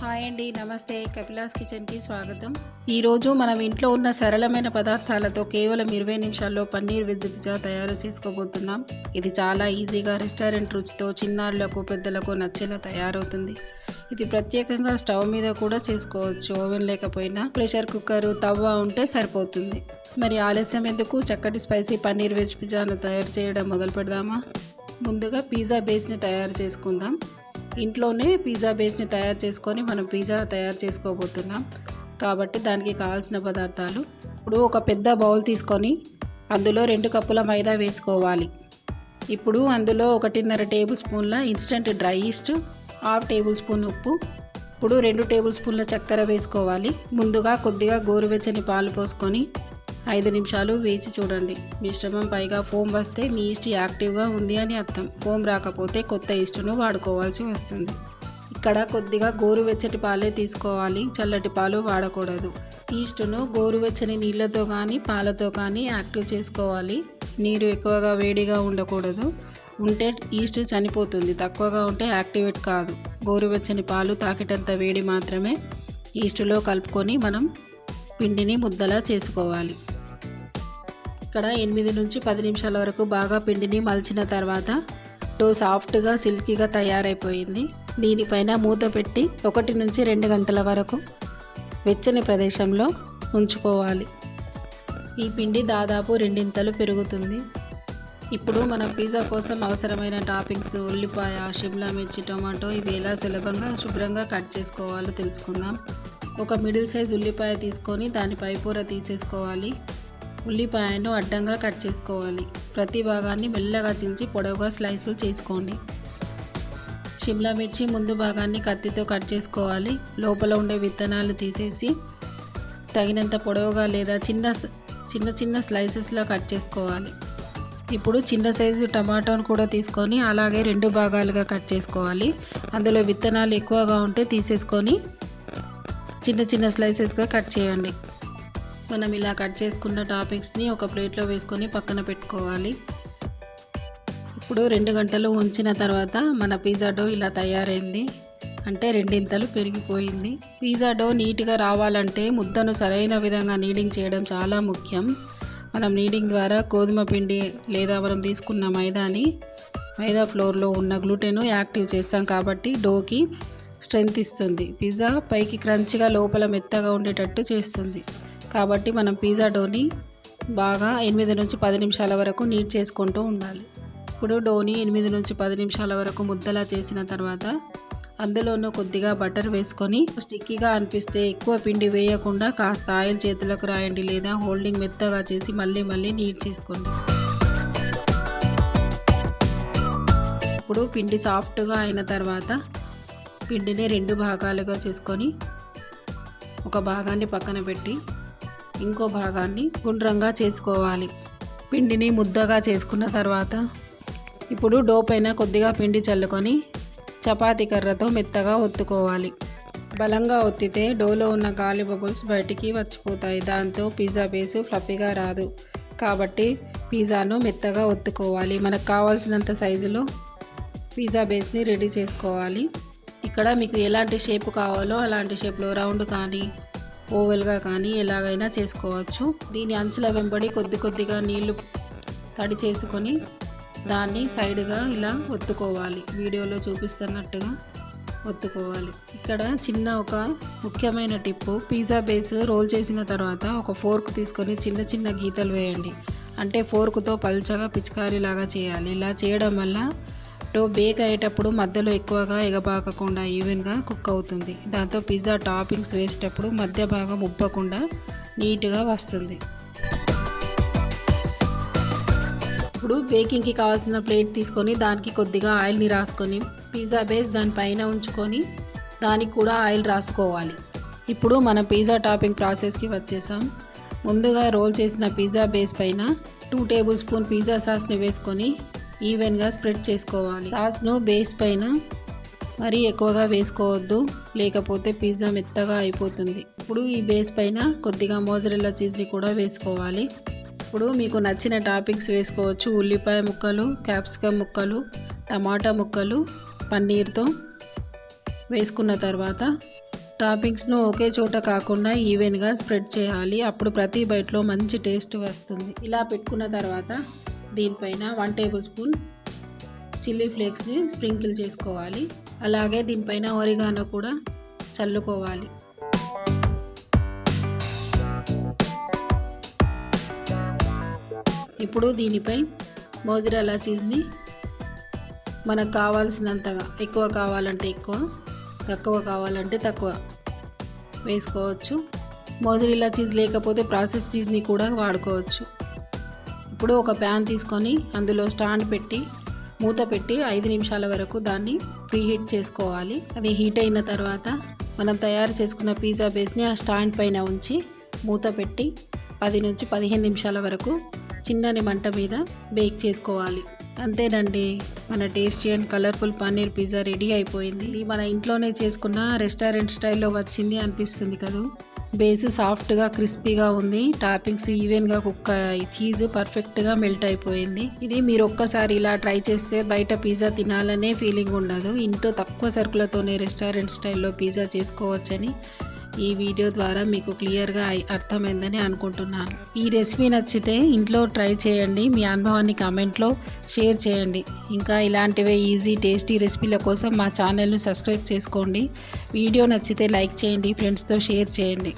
Hi అండి నమస్తే. కపిలాస్ కిచెన్కి స్వాగతం. ఈరోజు మనం ఇంట్లో ఉన్న సరళమైన పదార్థాలతో కేవలం ఇరవై నిమిషాల్లో పన్నీర్ వెజ్ పిజ్జా తయారు చేసుకోబోతున్నాం. ఇది చాలా ఈజీగా రెస్టారెంట్ రుచితో చిన్నారులకు పెద్దలకు నచ్చేలా తయారవుతుంది. ఇది ప్రత్యేకంగా స్టవ్ మీద కూడా చేసుకోవచ్చు ఓవెన్ లేకపోయినా. ప్రెషర్ కుక్కర్ తవ్వ ఉంటే సరిపోతుంది. మరి ఆలస్యం ఎందుకు? చక్కటి స్పైసీ పన్నీర్ వెజ్ పిజ్జాను తయారు చేయడం మొదలు పెడదామా ముందుగా పిజ్జా బేస్ని తయారు చేసుకుందాం. ఇంట్లోనే పిజ్జా బేస్ని తయారు చేసుకొని మనం పిజ్జా తయారు చేసుకోబోతున్నాం. కాబట్టి దానికి కావాల్సిన పదార్థాలు. ఇప్పుడు ఒక పెద్ద బౌల్ తీసుకొని అందులో రెండు కప్పుల మైదా వేసుకోవాలి. ఇప్పుడు అందులో ఒకటిన్నర టేబుల్ స్పూన్ల instant dry yeast half tablespoon ఉప్పు. ఇప్పుడు రెండు టేబుల్ స్పూన్ల చక్కెర వేసుకోవాలి. ముందుగా కొద్దిగా గోరువెచ్చని పాలు పోసుకొని ఐదు నిమిషాలు వేచి చూడండి. మిశ్రమం పైగా ఫోమ్ వస్తే మీ ఈస్ట్ యాక్టివ్గా ఉంది అని అర్థం. ఫోమ్ రాకపోతే కొత్త ఈస్టును వాడుకోవాల్సి వస్తుంది. ఇక్కడ కొద్దిగా గోరువెచ్చటి పాలే తీసుకోవాలి. చల్లటి పాలు వాడకూడదు. ఈస్టును గోరువెచ్చని నీళ్ళతో కానీ పాలతో కానీ యాక్టివ్ చేసుకోవాలి. నీరు ఎక్కువగా వేడిగా ఉండకూడదు. ఉంటే ఈస్ట్ చనిపోతుంది. తక్కువగా ఉంటే యాక్టివేట్ కాదు. గోరువెచ్చని పాలు తాకేటంత వేడి మాత్రమే ఈస్టులో కలుపుకొని మనం పిండిని ముద్దలా చేసుకోవాలి. ఇక్కడ ఎనిమిది నుంచి పది నిమిషాల వరకు బాగా పిండిని మలిచిన తర్వాత డో సాఫ్ట్గా సిల్కీగా తయారైపోయింది. దీనిపైన మూత పెట్టి ఒకటి నుంచి రెండు గంటల వరకు వెచ్చని ప్రదేశంలో ఉంచుకోవాలి. ఈ పిండి దాదాపు రెండింతలు పెరుగుతుంది. ఇప్పుడు మన పిజ్జా కోసం అవసరమైన టాపింగ్స్ ఉల్లిపాయ షిమ్లా మిర్చి టొమాటో ఇవి ఎలా సులభంగా శుభ్రంగా కట్ చేసుకోవాలో తెలుసుకుందాం. ఒక మిడిల్ సైజ్ ఉల్లిపాయ తీసుకొని దాని పైపూర తీసేసుకోవాలి. ఉల్లిపాయను అడ్డంగా కట్ చేసుకోవాలి. ప్రతి భాగాన్ని మెల్లగా చించి పొడవుగా స్లైసులు చేసుకోండి. షిమ్లా మిర్చి ముందు భాగాన్ని కత్తితో కట్ చేసుకోవాలి. లోపల ఉండే విత్తనాలు తీసేసి తగినంత పొడవుగా లేదా చిన్న చిన్న చిన్న స్లైసెస్లా కట్ చేసుకోవాలి. ఇప్పుడు చిన్న సైజు టమాటోను కూడా తీసుకొని అలాగే రెండు భాగాలుగా కట్ చేసుకోవాలి. అందులో విత్తనాలు ఎక్కువగా ఉంటే తీసేసుకొని చిన్న చిన్న స్లైసెస్గా కట్ చేయండి. మనం ఇలా కట్ చేసుకున్న టాపిక్స్ని ఒక ప్లేట్లో వేసుకొని పక్కన పెట్టుకోవాలి. ఇప్పుడు రెండు గంటలు ఉంచిన తర్వాత మన పిజ్జా డో ఇలా తయారైంది. అంటే రెండింతలు పెరిగిపోయింది. పిజ్జా డో నీట్గా రావాలంటే ముద్దను సరైన విధంగా నీడింగ్ చేయడం చాలా ముఖ్యం. మనం నీడింగ్ ద్వారా గోధుమ పిండి లేదా మనం తీసుకున్న మైదాని మైదా ఫ్లోర్లో ఉన్న గ్లూటెన్ యాక్టివ్ చేస్తాం కాబట్టి డోకి స్ట్రెంగ్త్ ఇస్తుంది. పిజ్జా పైకి క్రంచిగా లోపల మెత్తగా ఉండేటట్టు చేస్తుంది. కాబట్టి మనం పిజ్జా డోని బాగా ఎనిమిది నుంచి పది నిమిషాల వరకు నీట్ చేసుకుంటూ ఉండాలి. ఇప్పుడు డోని ఎనిమిది నుంచి పది నిమిషాల వరకు ముద్దలా చేసిన తర్వాత అందులోనూ కొద్దిగా బటర్ వేసుకొని స్టిక్కీగా అనిపిస్తే ఎక్కువ పిండి వేయకుండా కాస్త ఆయిల్ చేతులకు రాయండి లేదా హోల్డింగ్ మెత్తగా చేసి మళ్ళీ మళ్ళీ నీట్ చేసుకోండి. ఇప్పుడు పిండి సాఫ్ట్గా అయిన తర్వాత పిండిని రెండు భాగాలుగా చేసుకొని ఒక భాగాన్ని పక్కన పెట్టి ఇంకో భాగాన్ని గుండ్రంగా చేసుకోవాలి. పిండిని ముద్దగా చేసుకున్న తర్వాత ఇప్పుడు డో పైన కొద్దిగా పిండి చల్లుకొని చపాతీ కర్రతో మెత్తగా ఒత్తుకోవాలి. బలంగా ఒత్తితే డోలో ఉన్న గాలి బబుల్స్ బయటికి వచ్చిపోతాయి. దాంతో పిజ్జా బేసు ఫ్లఫీగా రాదు. కాబట్టి పిజ్జాను మెత్తగా ఒత్తుకోవాలి. మనకు కావాల్సినంత సైజులో పిజ్జా బేస్ని రెడీ చేసుకోవాలి. ఇక్కడ మీకు ఎలాంటి షేప్ కావాలో అలాంటి షేప్లో రౌండ్ కానీ ఓవెల్గా కానీ ఎలాగైనా చేసుకోవచ్చు. దీని అంచుల వెంబడి కొద్ది కొద్దిగా నీళ్ళు తడి చేసుకొని దాన్ని సైడ్గా ఇలా ఒత్తుకోవాలి. వీడియోలో చూపిస్తున్నట్టుగా ఒత్తుకోవాలి. ఇక్కడ చిన్న ఒక ముఖ్యమైన టిప్పు. పిజ్జా బేస్ రోల్ చేసిన తర్వాత ఒక ఫోర్క్ తీసుకొని చిన్న చిన్న గీతలు వేయండి. అంటే ఫోర్క్తో పల్చగా పిచికారీలాగా చేయాలి. ఇలా చేయడం వల్ల డో బేక్ అయ్యేటప్పుడు మధ్యలో ఎక్కువగా ఎగబాకకుండా ఈవెన్గా కుక్ అవుతుంది. దాంతో పిజ్జా టాపింగ్స్ వేసేటప్పుడు మధ్య భాగం ఉబ్బకుండా నీట్గా వస్తుంది. ఇప్పుడు బేకింగ్కి కావాల్సిన ప్లేట్ తీసుకొని దానికి కొద్దిగా ఆయిల్ని రాసుకొని పిజ్జా బేస్ దానిపైన ఉంచుకొని దానికి కూడా ఆయిల్ రాసుకోవాలి. ఇప్పుడు మన పిజ్జా టాపింగ్ ప్రాసెస్కి వచ్చేసాం. ముందుగా రోల్ చేసిన పిజ్జా బేస్ పైన టూ టేబుల్ స్పూన్ పిజ్జా సాస్ని వేసుకొని ఈవెన్గా స్ప్రెడ్ చేసుకోవాలి. సాస్ను బేస్ పైన మరీ ఎక్కువగా వేసుకోవద్దు లేకపోతే పిజ్జా మెత్తగా అయిపోతుంది. ఇప్పుడు ఈ బేస్ పైన కొద్దిగా మోజరెల్లా చీజ్ని కూడా వేసుకోవాలి. ఇప్పుడు మీకు నచ్చిన టాపింగ్స్ వేసుకోవచ్చు. ఉల్లిపాయ ముక్కలు క్యాప్సికమ్ ముక్కలు టమాటా ముక్కలు పన్నీర్తో వేసుకున్న తర్వాత టాపింగ్స్ను ఒకే చోట కాకుండా ఈవెన్గా స్ప్రెడ్ చేయాలి. అప్పుడు ప్రతి బైట్లో మంచి టేస్ట్ వస్తుంది. ఇలా పెట్టుకున్న తర్వాత దీనిపైన వన్ టేబుల్ స్పూన్ చిల్లీ ఫ్లేక్స్ని స్ప్రింకిల్ చేసుకోవాలి. అలాగే దీనిపైన ఒరిగానో కూడా చల్లుకోవాలి. ఇప్పుడు దీనిపై మోజిరాలా చీజ్ని మనకు కావాల్సినంతగా ఎక్కువ కావాలంటే ఎక్కువ తక్కువ కావాలంటే తక్కువ వేసుకోవచ్చు. మోజరిల్లా చీజ్ లేకపోతే ప్రాసెస్ చీజ్ని కూడా వాడుకోవచ్చు. ఇప్పుడు ఒక ప్యాన్ తీసుకొని అందులో స్టాండ్ పెట్టి మూత పెట్టి ఐదు నిమిషాల వరకు దాన్ని ప్రీహీట్ చేసుకోవాలి. అది హీట్ అయిన తర్వాత మనం తయారు చేసుకున్న పిజ్జా బేస్ని ఆ స్టాండ్ పైన ఉంచి మూత పెట్టి పది నుంచి పదిహేను నిమిషాల వరకు చిన్నని మంట మీద బేక్ చేసుకోవాలి. అంతేనండి మన tasty and colourful paneer pizza ready అయిపోయింది. ఇది మన ఇంట్లోనే చేసుకున్న రెస్టారెంట్ స్టైల్లో వచ్చింది అనిపిస్తుంది కదా? బేస్ సాఫ్ట్గా క్రిస్పీగా ఉంది. టాపింగ్స్ ఈవెన్గా కుక్క చీజ్ పర్ఫెక్ట్గా మెల్ట్ అయిపోయింది. ఇది మీరు ఒక్కసారి ఇలా ట్రై చేస్తే బయట పిజ్జా తినాలనే ఫీలింగ్ ఉండదు. ఇంట్లో తక్కువ సరుకులతోనే రెస్టారెంట్ స్టైల్లో పిజ్జా చేసుకోవచ్చని ఈ వీడియో ద్వారా మీకు క్లియర్గా అర్థమైందని అనుకుంటున్నాను. ఈ రెసిపీ నచ్చితే ఇంట్లో ట్రై చేయండి. మీ అనుభవాన్ని కామెంట్లో షేర్ చేయండి. ఇంకా ఇలాంటివే ఈజీ టేస్టీ రెసిపీల కోసం మా ఛానల్ని సబ్స్క్రైబ్ చేసుకోండి. వీడియో నచ్చితే లైక్ చేయండి ఫ్రెండ్స్తో షేర్ చేయండి.